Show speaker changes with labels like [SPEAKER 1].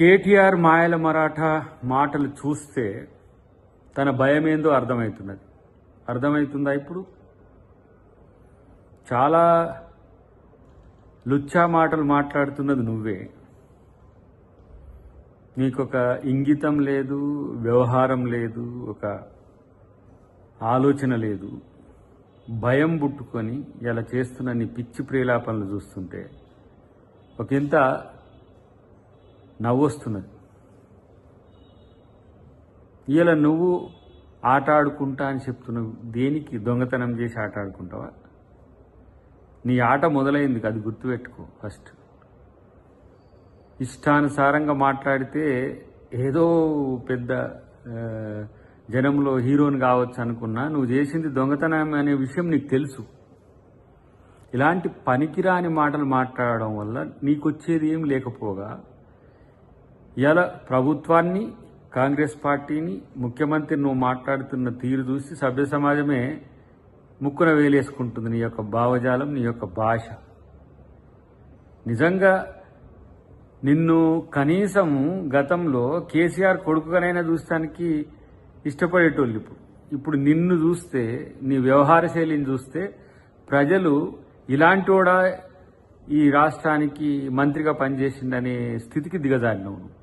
[SPEAKER 1] కేటీఆర్ మాయల మరాఠా మాటలు చూస్తే తన భయం ఏందో అర్థమవుతున్నది. అర్థమవుతుందా ఇప్పుడు? చాలా లుచ్చా మాటలు మాట్లాడుతున్నది నువ్వే. నీకొక ఇంగితం లేదు వ్యవహారం లేదు ఒక ఆలోచన లేదు. భయం పుట్టుకొని ఇలా చేస్తున్న నీ పిచ్చి ప్రేలాపనలు చూస్తుంటే నవ్వు నవ్వొస్తున్నది ఇలా నువ్వు ఆట ఆడుకుంటా అని చెప్తున్నావు. దేనికి దొంగతనం చేసి ఆట ఆడుకుంటావా నీ ఆట మొదలైంది అది గుర్తుపెట్టుకో ఫస్ట్. ఇష్టానుసారంగా మాట్లాడితే ఏదో పెద్ద జనంలో హీరోని కావచ్చు అనుకున్నా నువ్వు చేసింది దొంగతనం అనే విషయం నీకు తెలుసు. ఇలాంటి పనికిరాని మాటలు మాట్లాడడం వల్ల నీకొచ్చేది ఏం లేకపోగా ఇలా ప్రభుత్వాన్ని కాంగ్రెస్ పార్టీని ముఖ్యమంత్రి నువ్వు మాట్లాడుతున్న తీరు చూసి సభ్య సమాజమే ముక్కున వేలేసుకుంటుంది నీ యొక్క భావజాలం నీ యొక్క భాష. నిజంగా నిన్ను కనీసం గతంలో కేసీఆర్ కొడుకుగానైనా చూస్తానికి ఇష్టపడేటోళ్ళు ఇప్పుడు. ఇప్పుడు నిన్ను చూస్తే నీ వ్యవహార శైలిని చూస్తే ప్రజలు ఇలాంటి ఈ రాష్ట్రానికి మంత్రిగా పనిచేసిందనే స్థితికి దిగజారినవు నువ్వు.